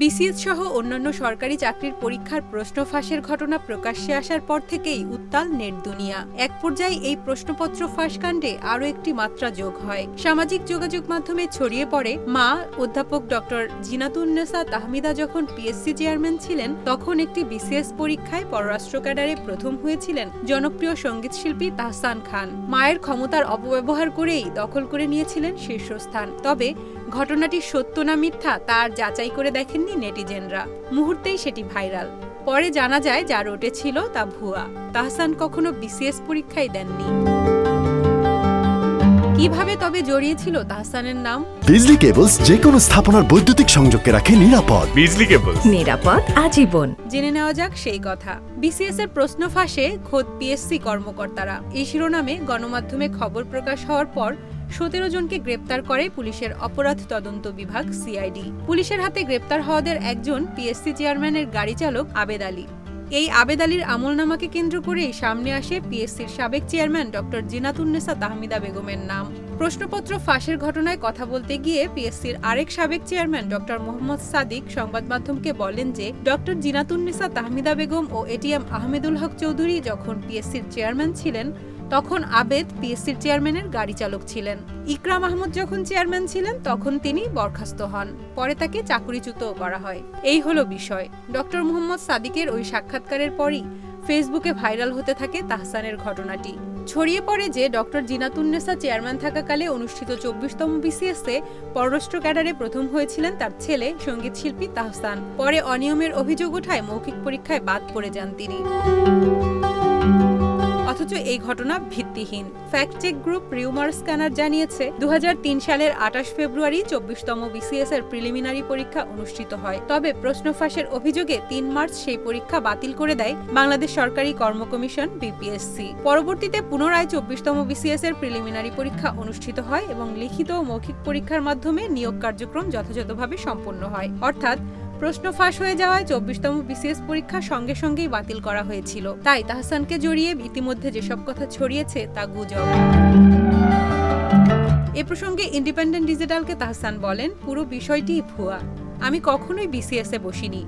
BCS সহ অন্যান্য সরকারি চাকরির পরীক্ষার প্রশ্ন ফাঁসের ঘটনা প্রকাশ্যে আসার পর থেকেই উত্তাল নেট দুনিয়া। এক পর্যায়ে এই প্রশ্নপত্র ফাঁস কাণ্ডে আরও একটি মাত্রা যোগ হয়। সামাজিক যোগাযোগ মাধ্যমে ছড়িয়ে পড়ে, মা অধ্যাপক ডক্টর জিনাতুন্নেসা তাহমিদা যখন পিএসসি চেয়ারম্যান ছিলেন, তখন একটি বিসিএস পরীক্ষায় পররাষ্ট্র ক্যাডারে প্রথম হয়েছিলেন জনপ্রিয় সঙ্গীতশিল্পী তাহসান খান। মায়ের ক্ষমতার অপব্যবহার করেই দখল করে নিয়েছিলেন শীর্ষস্থান। তবে ঘটনাটি সত্য না মিথ্যা তার যাচাই করে দেখেননি নেটিজেনরা। মুহূর্তেই সেটি ভাইরাল। পরে জানা যায় যা রোটে ছিল তা ভুয়া। তাহসান কখনো বিসিএস পরীক্ষাই দেননি। কীভাবে তবে জড়িয়েছিল তাহসানের নাম? বিজলি কেবলস যে কোনো স্থাপনার বৈদ্যুতিক সংযোগকে রাখে নিরাপদ। বিজলি কেবল নিরাপদ আজীবন। জেনে নেওয়া যাক সেই কথা। বিসিএস এর প্রশ্ন ফাঁসে খোদ পিএসসি কর্মকর্তারা। এই শিরোনামে গণমাধ্যমে খবর প্রকাশ হওয়ার পর সতেরো জনকে গ্রেপ্তার করে পুলিশের অপরাধ তদন্ত বিভাগ সিআইডি পুলিশের হাতে গ্রেপ্তার হওয়াদের একজন পিএসসি চেয়ারম্যানের গাড়ি চালক আবেদ আলী। এই আবেদ আলীর আমলনামাকে কেন্দ্র করেই সামনে আসে পিএসসির সাবেক চেয়ারম্যান ডক্টর জিনাতুন্নেসা তাহমিদা বেগমের নাম। প্রশ্নপত্র ফাঁসের ঘটনায় কথা বলতে গিয়ে পিএসসির আরেক সাবেক চেয়ারম্যান ডক্টর মোহাম্মদ সাদিক সংবাদ মাধ্যমকে বলেন যে, ডক্টর জিনাতুন্নেসা তাহমিদা বেগম ও এটিএম আহমেদুল হক চৌধুরী যখন পিএসসির চেয়ারম্যান ছিলেন তখন আবেদ পিএসসির চেয়ারম্যানের গাড়ি চালক ছিলেন। ইকরাম আহমদ যখন চেয়ারম্যান ছিলেন, তখন তিনি বরখাস্ত হন। পরে তাকে চাকরিচ্যুতও করা হয়। এই হলো বিষয়। ডক্টর মোহাম্মদ সাদিকের ওই সাক্ষাৎকারের পরই ফেসবুকে ভাইরাল হতে থাকে তাহসানের ঘটনাটি। ছড়িয়ে পড়ে যে ডক্টর জিনাতুন্নেসা চেয়ারম্যান থাকাকালে অনুষ্ঠিত চব্বিশতম বিসিএসে পররাষ্ট্র ক্যাডারে প্রথম হয়েছিলেন তার ছেলে সংগীত শিল্পী তাহসান। পরে অনিয়মের অভিযোগ ওঠায় মৌখিক পরীক্ষায় বাদ পড়ে যান তিনি। অথচ এই ঘটনা ভিত্তিহীন। Fact check group rumour scanner জানিয়েছে, দুহাজার তিন সালের আঠাশ ফেব্রুয়ারি চব্বিশতম বিসিএস এর প্রিলিমিনারি পরীক্ষা অনুষ্ঠিত হয়। তবে প্রশ্ন ফাঁসের অভিযোগে তিন মার্চ সেই পরীক্ষা বাতিল করে দেয় বাংলাদেশ সরকারি কর্ম কমিশন বিপিএসসি পরবর্তীতে পুনরায় চব্বিশতম বিসিএস এর প্রিলিমিনারি পরীক্ষা অনুষ্ঠিত হয় এবং লিখিত ও মৌখিক পরীক্ষার মাধ্যমে নিয়োগ কার্যক্রম যথাযথভাবে সম্পন্ন হয়। অর্থাৎ প্রশ্ন ফাঁস হয়ে যাওয়ায় চব্বিশতম বিসিএস পরীক্ষা সঙ্গে সঙ্গেই বাতিল করা হয়েছিল। তাই তাহসানকে জড়িয়ে ইতিমধ্যে যেসব কথা ছড়িয়েছে তা গুজব। এ প্রসঙ্গে ইন্ডিপেন্ডেন্ট ডিজিটালকে তাহসান বলেন, পুরো বিষয়টি ভুয়া। আমি কখনোই বিসিএস বসিনি।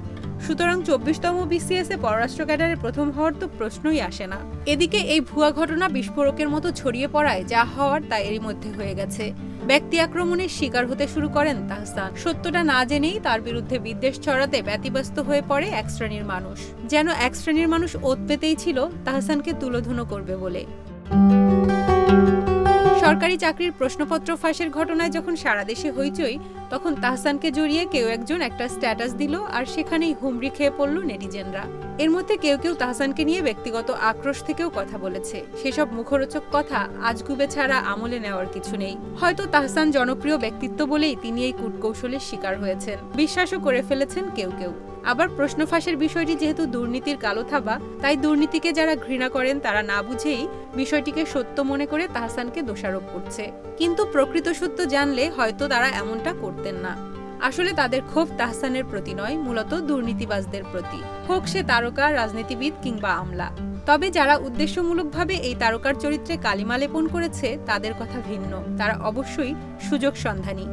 সুতরাং চব্বিশতম বিসিএস পররাষ্ট্র ক্যাডারে প্রথম হওয়ার তো প্রশ্নই আসে না। এদিকে এই ভুয়া ঘটনা বিস্ফোরকের মতো ছড়িয়ে পড়ায় যা হওয়ার তা এরই মধ্যে হয়ে গেছে। ব্যক্তি আক্রমণের শিকার হতে শুরু করেন তাহসান। সত্যটা না জেনেই তার বিরুদ্ধে বিদ্বেষ ছড়াতে ব্যতিব্যস্ত হয়ে পড়ে এক শ্রেণির মানুষ। যেন এক শ্রেণির মানুষ ওত পেতেই ছিল, তাহসানকে তুলোধুনো করবে বলে। সরকারি চাকরির প্রশ্নপত্র ফাঁসের ঘটনায় যখন সারা দেশে হইচই, তখন তাহসানকে জড়িয়ে কেউ একজন একটা স্ট্যাটাস দিল আর সেখানেই হুমড়ি খেয়ে পড়ল নেটিজেনরা। এর মধ্যে কেউ কেউ তাহসানকে নিয়ে ব্যক্তিগত আক্রোশ থেকেও কথা বলেছে। সেসব মুখরোচক কথা আজগুবে ছাড়া আমলে নেওয়ার কিছু নেই। হয়তো তাহসান জনপ্রিয় ব্যক্তিত্ব বলেই তিনি এই কূটকৌশলের শিকার হয়েছেন। বিশ্বাসও করে ফেলেছেন কেউ কেউ। আবার প্রশ্ন ফাঁসের বিষয়টি যেহেতু দুর্নীতির কালো থাবা, তাই দুর্নীতিকে যারা ঘৃণা করেন তারা না বুঝেই বিষয়টিকে সত্য মনে করে তাহসানকে দোষারোপ করছে। কিন্তু প্রকৃত সত্য জানলে হয়তো তারা এমনটা করতেন না। আসলে তাদের ক্ষোভ তাহসানের প্রতি নয়, মূলত দুর্নীতিবাজদের প্রতি। হোক সে তারকা, রাজনীতিবিদ কিংবা আমলা। তবে যারা উদ্দেশ্যমূলকভাবে এই তারকার চরিত্রে কালিমা লেপন করেছে, তাদের কথা ভিন্ন। তারা অবশ্যই সুযোগ সন্ধানী।